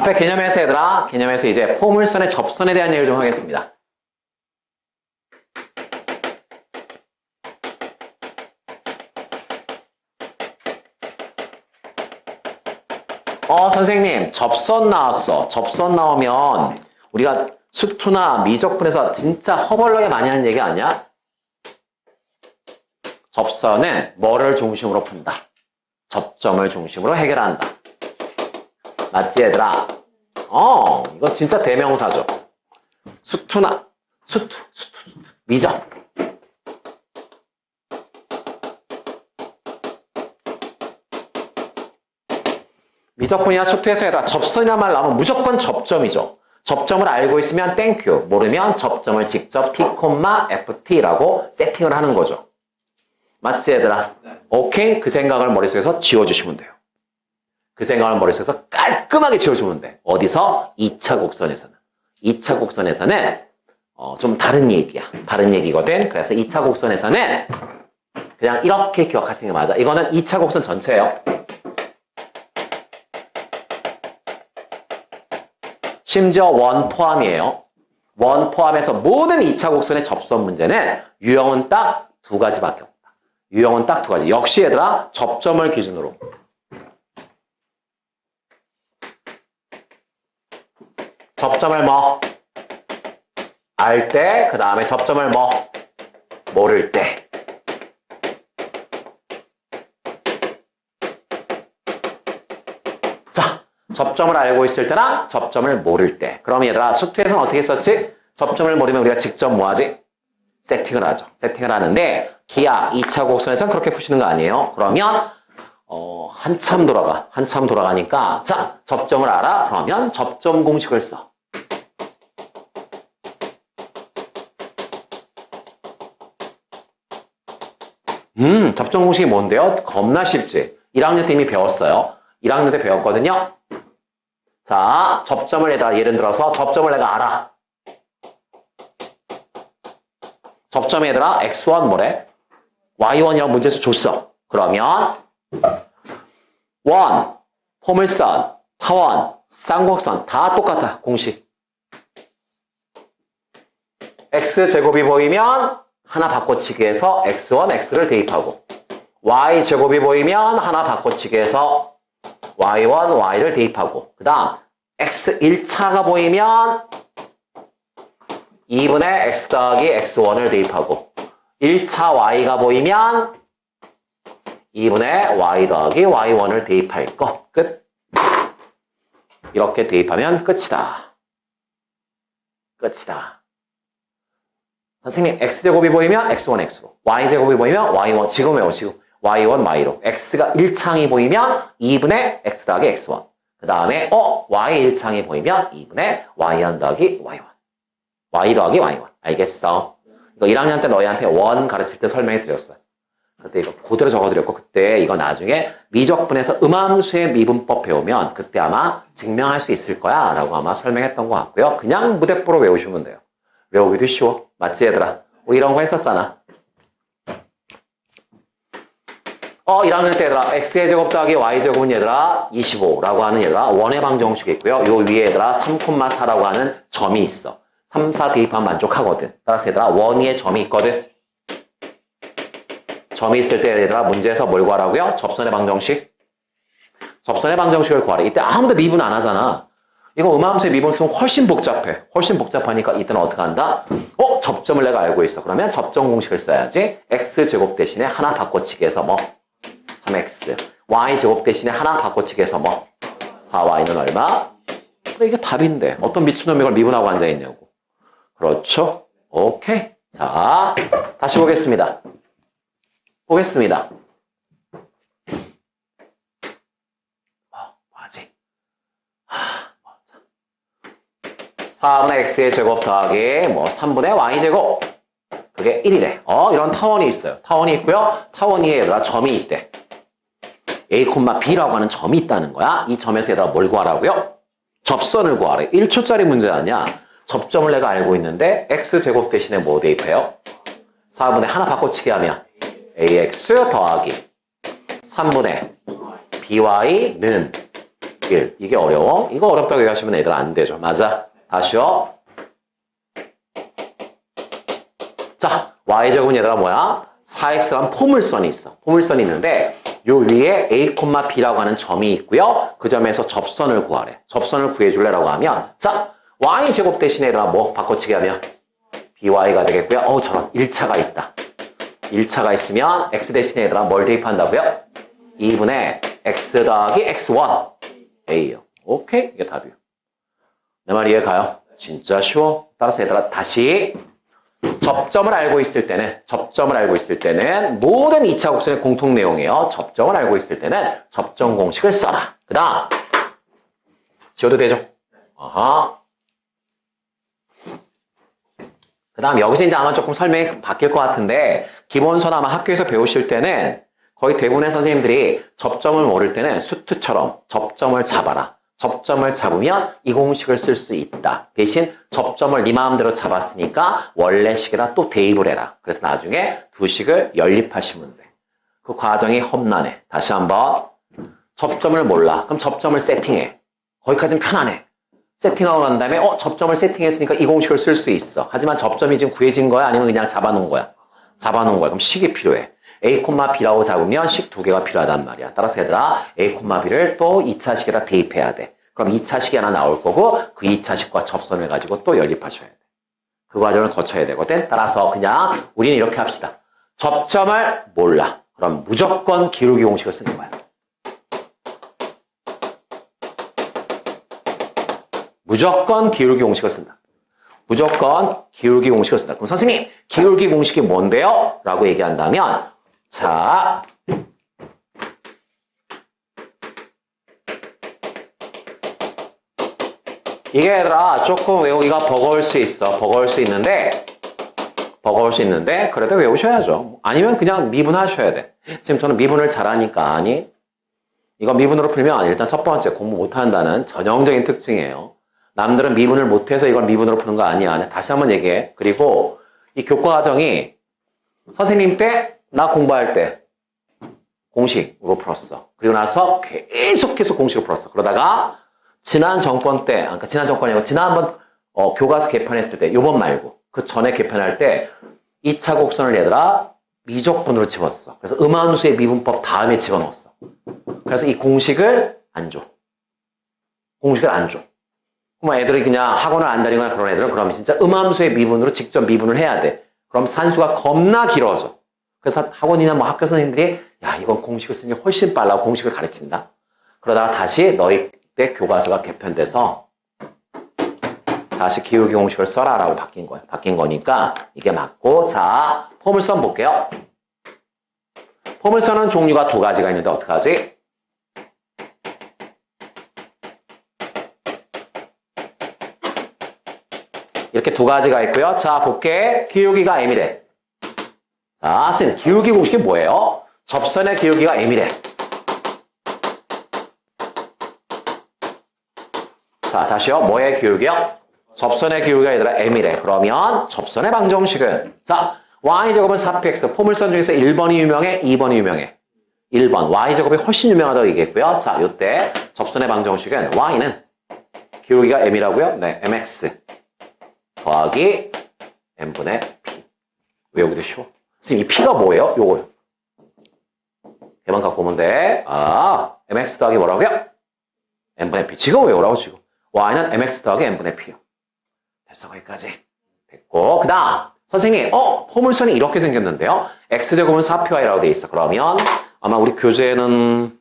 앞에 개념에서 얘들아, 개념에서 이제 포물선의 접선에 대한 얘기를 좀 하겠습니다. 어, 선생님, 접선 나왔어. 접선 나오면 우리가 수투나 미적분에서 진짜 허벌나게 많이 하는 얘기 아니야? 접선은 뭐를 중심으로 푼다? 접점을 중심으로 해결한다. 맞지, 얘들아? 어, 이거 진짜 대명사죠. 수투나, 수투, 수투, 수투. 미적. 미적분이나 수투에서에다 접선이란 말 나오면 무조건 접점이죠. 접점을 알고 있으면 땡큐, 모르면 접점을 직접 t, ft라고 세팅을 하는 거죠. 맞지 얘들아? 네. 오케이? 그 생각을 머릿속에서 지워주시면 돼요. 그 생각을 머릿속에서 깔끔하게 지워주면 돼. 어디서? 2차 곡선에서는. 2차 곡선에서는 어, 좀 다른 얘기야. 다른 얘기거든. 그래서 2차 곡선에서는 그냥 이렇게 기억하시는 게 맞아. 이거는 2차 곡선 전체예요. 심지어 원 포함이에요. 원 포함해서 모든 2차 곡선의 접선 문제는 유형은 딱 두 가지밖에 없다. 유형은 딱 두 가지. 역시 얘들아 접점을 기준으로. 접점을 뭐? 알 때, 그 다음에 접점을 뭐? 모를 때. 자, 접점을 알고 있을 때랑 접점을 모를 때. 그럼 얘들아, 수투에서는 어떻게 썼지? 접점을 모르면 우리가 직접 뭐 하지? 세팅을 하죠. 세팅을 하는데, 기아 2차 곡선에서는 그렇게 푸시는 거 아니에요? 그러면, 어, 한참 돌아가. 한참 돌아가니까, 자, 접점을 알아? 그러면 접점 공식을 써. 음, 접점 공식이 뭔데요? 겁나 쉽지. 1학년 때 이미 배웠어요. 1학년 때 배웠거든요. 자, 접점을 얘들아, 예를 들어서 접점을 내가 알아. 접점 얘들아, x1 뭐래? y1이라고 문제수 줬어. 그러면 1, 포물선, 타원, 쌍곡선 다 똑같아, 공식. x제곱이 보이면 하나 바꿔치기 해서 x1, x를 대입하고 y제곱이 보이면 하나 바꿔치기 해서 y1, y를 대입하고 그 다음 x1차가 보이면 2분의 x 더하기 x1을 대입하고 1차 y가 보이면 2분의 y 더하기 y1을 대입할 것. 끝. 이렇게 대입하면 끝이다. 끝이다. 선생님, x제곱이 보이면 x1, x로, y제곱이 보이면 y1, 지금 외워, 지금. y1, y로. x가 1창이 보이면 2분의 x 더하기 x1. 그 다음에, 어, y 1창이 보이면 2분의 y1 더하기 y1. y 더하기 y1. 알겠어? 이거 1학년 때 너희한테 원 가르칠 때 설명해 드렸어요. 그때 이거 그대로 적어드렸고, 그때 이거 나중에 미적분에서 음함수의 미분법 배우면 그때 아마 증명할 수 있을 거야. 라고 아마 설명했던 것 같고요. 그냥 무대뽀로 외우시면 돼요. 외우기도 쉬워. 맞지, 얘들아? 뭐 이런 거 했었잖아. 어, 1학년 때 얘들아, x의 제곱 더하기 y 제곱은 얘들아, 25라고 하는 얘들아, 원의 방정식이 있고요. 요 위에 얘들아, 3,4라고 하는 점이 있어. 3, 4 대입하면 만족하거든. 따라서 얘들아, 원위에 점이 있거든. 점이 있을 때 얘들아, 문제에서 뭘 구하라고요? 접선의 방정식. 접선의 방정식을 구하래. 이때 아무도 미분 안 하잖아. 이거 음함수의 미분 쓰면 훨씬 복잡해. 훨씬 복잡하니까 이때는 어떻게 한다? 어? 접점을 내가 알고 있어. 그러면 접점 공식을 써야지. x제곱 대신에 하나 바꿔치기 해서 뭐? 3x. y제곱 대신에 하나 바꿔치기 해서 뭐? 4y는 얼마? 그래, 이게 답인데. 어떤 미친놈이 이걸 미분하고 앉아있냐고. 그렇죠? 오케이. 자, 다시 보겠습니다. 보겠습니다. 뭐, 뭐하지? 4분의 x의 제곱 더하기 뭐 3분의 y제곱 그게 1이래. 어 이런 타원이 있어요. 타원이 있고요. 타원 위에 얘들아 점이 있대. a, b라고 하는 점이 있다는 거야. 이 점에서 얘들아 뭘 구하라고요? 접선을 구하래. 1초짜리 문제 아니야. 접점을 내가 알고 있는데 x제곱 대신에 뭐 대입해요? 4분의 하나 바꿔치기 하면 ax 더하기 3분의 by는 1. 이게 어려워? 이거 어렵다고 얘기하시면 애들 안 되죠. 맞아. 다시요. 자, y제곱은 얘들아 뭐야? 4x란 포물선이 있어. 포물선이 있는데 요 위에 a, b라고 하는 점이 있고요. 그 점에서 접선을 구하래. 접선을 구해줄래라고 하면 자, y제곱 대신에 얘들아 뭐 바꿔치기 하면 by가 되겠고요. 어우 저런 1차가 있다. 1차가 있으면 x 대신에 얘들아 뭘 대입한다고요? 2분의 x 더하기 x1 a요. 오케이? 이게 답이요. 내 말 이해가요? 진짜 쉬워. 따라서 얘들아 다시 접점을 알고 있을 때는 접점을 알고 있을 때는 모든 2차 곡선의 공통 내용이에요. 접점을 알고 있을 때는 접점 공식을 써라. 그 다음 지워도 되죠? 아하. 그 다음 여기서 이제 아마 조금 설명이 바뀔 것 같은데 기본선 아마 학교에서 배우실 때는 거의 대부분의 선생님들이 접점을 모를 때는 수트처럼 접점을 잡아라. 접점을 잡으면 이 공식을 쓸 수 있다. 대신 접점을 네 마음대로 잡았으니까 원래 식에다 또 대입을 해라. 그래서 나중에 두 식을 연립하시면 돼. 그 과정이 험난해. 다시 한번 접점을 몰라. 그럼 접점을 세팅해. 거기까지는 편안해. 세팅하고 난 다음에 어 접점을 세팅했으니까 이 공식을 쓸 수 있어. 하지만 접점이 지금 구해진 거야? 아니면 그냥 잡아놓은 거야? 잡아놓은 거야. 그럼 식이 필요해. A, b라고 잡으면 식 두 개가 필요하단 말이야. 따라서 얘들아 a, b를 또 2차 식에다 대입해야 돼. 그럼 2차 식이 하나 나올 거고 그 2차 식과 접선을 가지고 또 연립하셔야 돼. 그 과정을 거쳐야 되거든. 따라서 그냥 우리는 이렇게 합시다. 접점을 몰라. 그럼 무조건 기울기 공식을 쓰는 거야. 무조건 기울기 공식을 쓴다. 무조건 기울기 공식을 쓴다. 그럼 선생님, 기울기 공식이 뭔데요? 라고 얘기한다면, 자, 이게 얘들아 조금 외우기가 버거울 수 있어. 버거울 수 있는데, 버거울 수 있는데, 그래도 외우셔야죠. 아니면 그냥 미분하셔야 돼. 선생님, 저는 미분을 잘하니까, 아니, 이거 미분으로 풀면 일단 첫 번째 공부 못한다는 전형적인 특징이에요. 남들은 미분을 못해서 이걸 미분으로 푸는 거 아니야. 다시 한번 얘기해. 그리고 이 교과 과정이 선생님 때, 나 공부할 때 공식으로 풀었어. 그리고 나서 계속해서 공식으로 풀었어. 그러다가 지난 정권 때, 그러니까 지난 정권이 아니고 지난번 어, 교과서 개편했을 때, 요번 말고 그 전에 개편할 때 2차 곡선을 얘들아 미적분으로 집었어. 그래서 음함수의 미분법 다음에 집어넣었어. 그래서 이 공식을 안 줘. 공식을 안 줘. 그럼 애들이 그냥 학원을 안 다니거나 그런 애들은 그럼 진짜 음함수의 미분으로 직접 미분을 해야 돼. 그럼 산수가 겁나 길어져. 그래서 학원이나 뭐 학교 선생님들이 야 이건 공식을 쓰는 게 훨씬 빨라 공식을 가르친다. 그러다가 다시 너희 때 교과서가 개편돼서 다시 기울기 공식을 써라라고 바뀐 거예요. 바뀐 거니까 이게 맞고 자 포물선 볼게요. 포물선은 종류가 두 가지가 있는데 어떡하지? 이렇게 두 가지가 있고요. 자, 볼게. 기울기가 m이래. 자, 쌤, 기울기 공식이 뭐예요? 접선의 기울기가 m이래. 자, 다시요. 뭐의 기울기요? 접선의 기울기가 얘들아 m이래. 그러면 접선의 방정식은 자, y제곱은 4px. 포물선 중에서 1번이 유명해, 2번이 유명해. 1번. y제곱이 훨씬 유명하다고 얘기했고요. 자, 요때 접선의 방정식은 y는 기울기가 m이라고요? 네, mx. 더하기 n분의 p. 외우기도 쉬워. 선생님, 이 p가 뭐예요? 요거요. 걔만 갖고 오면 돼. 아, mx 더하기 뭐라고요? n분의 p. 지금 외우라고, 지금. y는 mx 더하기 n분의 p요. 됐어, 거기까지. 됐고. 그 다음, 선생님, 어, 포물선이 이렇게 생겼는데요. x제곱은 4py라고 돼 있어. 그러면 아마 우리 교재에는,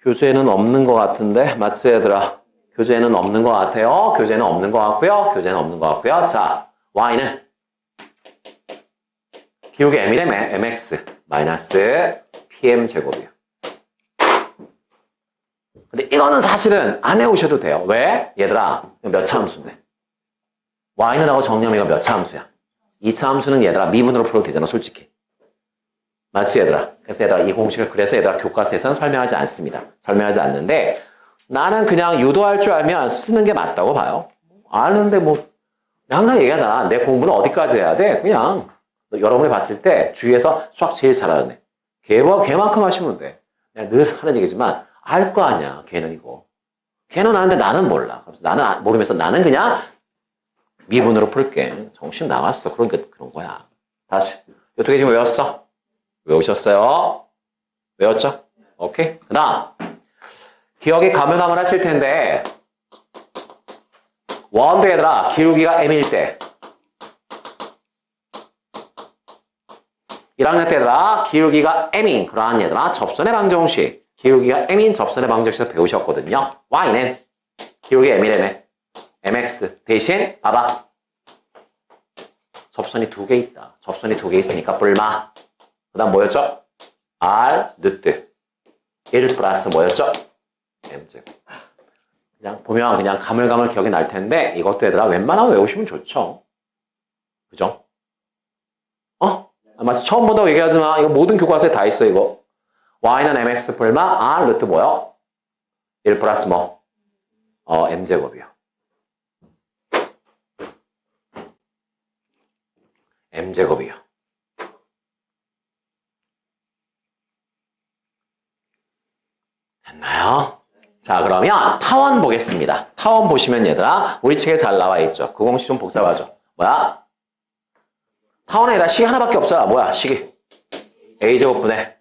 교재에는 없는 것 같은데, 맞지, 얘들아? 교재에는 없는 것 같아요. 교재는 없는 것 같고요. 교재는 없는 것 같고요. 자, y는 기울기 m이래 mx 마이너스 pm 제곱이에요. 근데 이거는 사실은 안 해오셔도 돼요. 왜? 얘들아, 몇 차 함수인데? y는 하고 정렬이가 몇 차 함수야? 2차 함수는 얘들아 미분으로 풀어도 되잖아, 솔직히. 맞지, 얘들아? 그래서 얘들아, 이 공식을 그래서 얘들아 교과서에서는 설명하지 않습니다. 설명하지 않는데, 나는 그냥 유도할 줄 알면 쓰는 게 맞다고 봐요. 아는데 뭐 항상 얘기하잖아. 내 공부는 어디까지 해야 돼? 그냥 여러분이 봤을 때 주위에서 수학 제일 잘하는 애. 걔와 걔만큼 하시면 돼. 내가 늘 하는 얘기지만 알 거 아니야. 걔는 이거. 걔는 아는데 나는 몰라. 그래서 나는 아- 모르면서 나는 그냥 미분으로 풀게. 정신 나갔어. 그러니까 그런 거야. 다시. 어떻게 지금 외웠어? 외우셨어요? 외웠죠? 오케이. 그 다음. 기억이 가물가물 하실 텐데, 원도 얘들아, 기울기가 m일 때. 1학년 때라 기울기가 m인 그러한 얘들아 접선의 방정식 기울기가 m인 접선의 방정식에서 배우셨거든요. y는 기울기 m이래네. mx 대신 봐봐. 접선이 두 개 있다. 접선이 두 개 있으니까 뿔마. 그 다음 뭐였죠? r 누트 1 플러스 뭐였죠? m제곱. 그냥 보면 그냥 가물가물 기억이 날 텐데 이것도 얘들아 웬만하면 외우시면 좋죠. 그죠? 마치 처음 보다고 얘기하지 마. 이거 모든 교과서에 다 있어, 이거. y는 mx 풀마 r 루트 뭐요? 1 플러스 뭐? 어, m제곱이요. m제곱이요. 됐나요? 자, 그러면 타원 보겠습니다. 타원 보시면 얘들아, 우리 책에 잘 나와 있죠. 그 공식 좀 복잡하죠. 뭐야? 타원에다 식이 하나밖에 없잖아. 뭐야, 식이. a제곱분의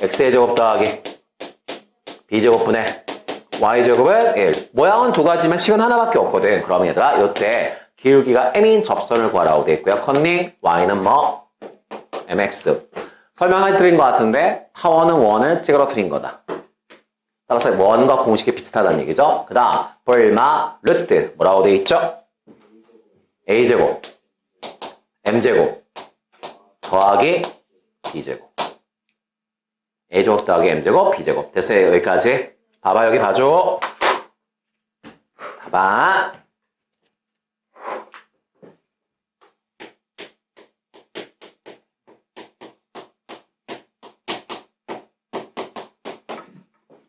x제곱 더하기 b제곱분의 y제곱은 1. 모양은 두 가지면 식은 하나밖에 없거든. 그럼 얘들아, 이때 기울기가 m인 접선을 구하라고 돼 있고요. 컨닝, y는 뭐? mx. 설명해 드린 것 같은데 타원은 원을 찌그러뜨린 거다. 따라서 원과 공식이 비슷하다는 얘기죠. 그 다음, 볼마, 루트. 뭐라고 돼 있죠? a제곱. M제곱 더하기 b제곱. A제곱 더하기 m제곱 b제곱. 됐어요 여기까지. 봐봐 여기 봐줘. 봐봐.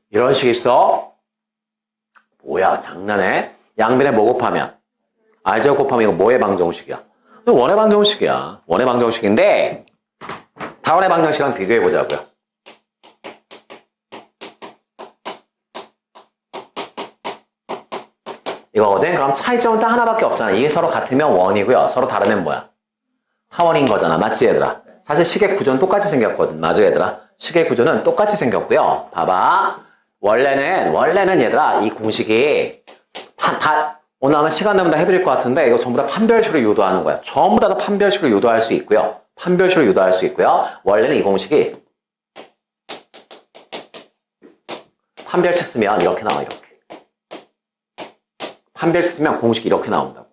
이런 식 있어. 뭐야 장난해? 양변에 뭐 곱하면? R제곱 곱하면 이거 뭐의 방정식이야 원의 방정식이야. 원의 방정식인데 타원의 방정식이랑 비교해 보자고요. 이거거든. 그럼 차이점은 딱 하나밖에 없잖아. 이게 서로 같으면 원이고요. 서로 다르면 뭐야? 타원인 거잖아. 맞지 얘들아? 사실 식의 구조는 똑같이 생겼거든. 맞아 얘들아? 식의 구조는 똑같이 생겼고요. 봐봐. 원래는 원래는 얘들아 이 공식이 다, 다 오늘 아마 시간 되면 다 해드릴 것 같은데 이거 전부 다 판별식으로 유도하는 거야. 전부 다 판별식으로 유도할 수 있고요. 판별식으로 유도할 수 있고요. 원래는 이 공식이 판별식 쓰면 이렇게 나와 이렇게. 판별식 쓰면 공식이 이렇게 나온다고.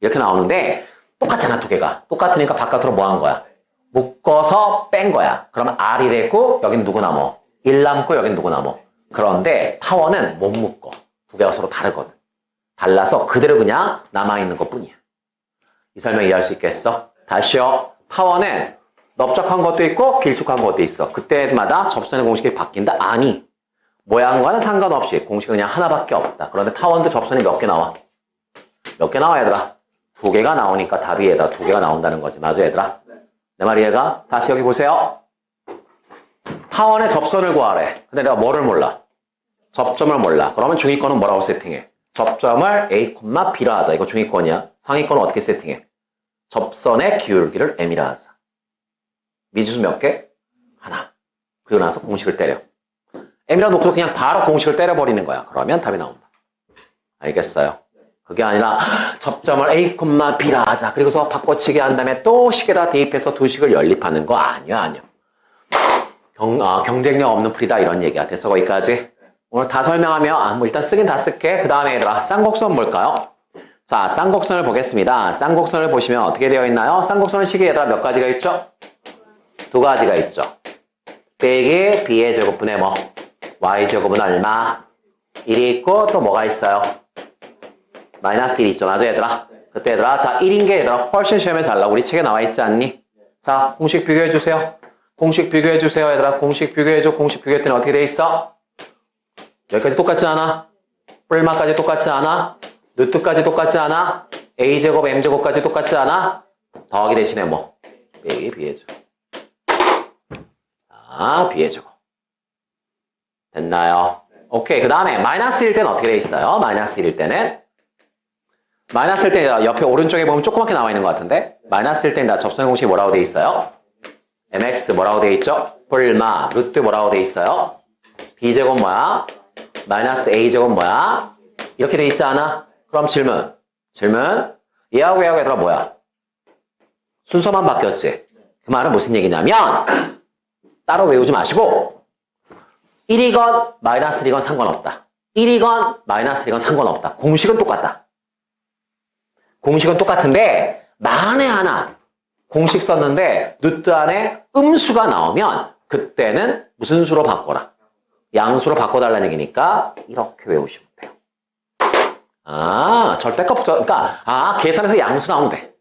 이렇게 나오는데 똑같잖아 두 개가. 똑같으니까 바깥으로 뭐 한 거야? 묶어서 뺀 거야. 그러면 R이 되고 여긴 누구 남어? 1 남고 여긴 누구 남어? 그런데 타원은 못 묶어. 두 개가 서로 다르거든. 달라서 그대로 그냥 남아있는 것 뿐이야. 이 설명 이해할 수 있겠어? 다시요. 타원은 넓적한 것도 있고 길쭉한 것도 있어. 그때마다 접선의 공식이 바뀐다? 아니. 모양과는 상관없이 공식은 그냥 하나밖에 없다. 그런데 타원도 접선이 몇 개 나와? 몇 개 나와 얘들아? 두 개가 나오니까 답이 얘들아 두 개가 나온다는 거지. 맞아 얘들아? 내 말이 얘가? 다시 여기 보세요. 타원의 접선을 구하래. 근데 내가 뭐를 몰라? 접점을 몰라. 그러면 중위권은 뭐라고 세팅해? 접점을 A, B로 하자. 이거 중위권이야. 상위권은 어떻게 세팅해? 접선의 기울기를 M이라 하자. 미지수 몇 개? 하나. 그리고 나서 공식을 때려. M이라 놓고 그냥 바로 공식을 때려버리는 거야. 그러면 답이 나온다. 알겠어요? 그게 아니라 접점을 A, B라 하자. 그리고서 바꿔치기 한 다음에 또 식에다 대입해서 두 식을 연립하는 거 아니야, 아니야. 경, 아, 경쟁력 없는 풀이다 이런 얘기야. 됐어, 거기까지? 다 설명하면 아, 뭐 일단 쓰긴 다 쓸게. 그 다음에 얘들아 쌍곡선 볼까요? 자, 쌍곡선을 보겠습니다. 쌍곡선을 보시면 어떻게 되어 있나요? 쌍곡선은 식이 얘들아 몇 가지가 있죠? 두 가지가 있죠. 빼기 b의 제곱분의 뭐 y 제곱은 얼마? 1이 있고 또 뭐가 있어요? 마이너스 1이 있죠. 맞아 얘들아? 그때 얘들아 자 1인 게 얘들아 훨씬 시험에 잘 나와. 우리 책에 나와 있지 않니? 자 공식 비교해 주세요. 공식 비교해 주세요 얘들아. 공식 비교해 줘. 공식 비교했더니 어떻게 돼 있어? 여기까지 똑같지 않아? 뿔마까지 똑같지 않아? 루트까지 똑같지 않아? a제곱 m제곱까지 똑같지 않아? 더하기 대신에 뭐? b의 제곱 자 b의 제곱 됐나요? 오케이. 그 다음에 마이너스 1 때는 어떻게 돼 있어요? 마이너스 1일 때는 마이너스 1 때는 옆에 오른쪽에 보면 조그맣게 나와 있는 것 같은데 마이너스 1 때는 다 접선의 공식이 뭐라고 돼 있어요? mx 뭐라고 돼 있죠? 뿔마 루트 뭐라고 돼 있어요? b제곱 뭐야? 마이너스 a제곱 뭐야? 이렇게 돼 있지 않아? 그럼 질문 질문 얘하고 얘하고 얘들아 뭐야? 순서만 바뀌었지? 그 말은 무슨 얘기냐면 따로 외우지 마시고 1이건 마이너스 1이건 상관없다. 1이건 마이너스 1이건 상관없다. 공식은 똑같다. 공식은 똑같은데 만에 하나 공식 썼는데 누트 안에 음수가 나오면 그때는 무슨 수로 바꿔라. 양수로 바꿔달라는 얘기니까 이렇게 외우시면 돼요. 아 절대값부터 그러니까 아 계산해서 양수 나오면 돼.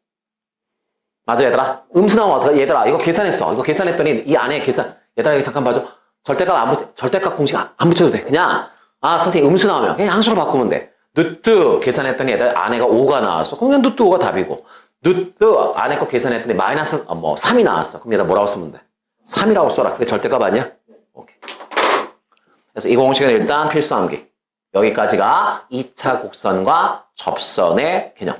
맞아 얘들아? 음수 나오면 어떡해? 얘들아 이거 계산했어. 이거 계산했더니 이 안에 계산. 얘들아 여기 잠깐 봐줘. 절대값 안 붙여 절대값 공식 안, 안 붙여도 돼. 그냥 아 선생님 음수 나오면 그냥 양수로 바꾸면 돼. 누트 계산했더니 얘들 안에가 5가 나왔어. 그러면 누트 5가 답이고. 누트 안에 거 계산했더니 마이너스 어, 뭐 3이 나왔어. 그럼 얘들 뭐라고 쓰면 돼? 3이라고 써라. 그게 절대값 아니야? 오케이 그래서 이 공식은 일단 필수 암기 여기까지가 2차 곡선과 접선의 개념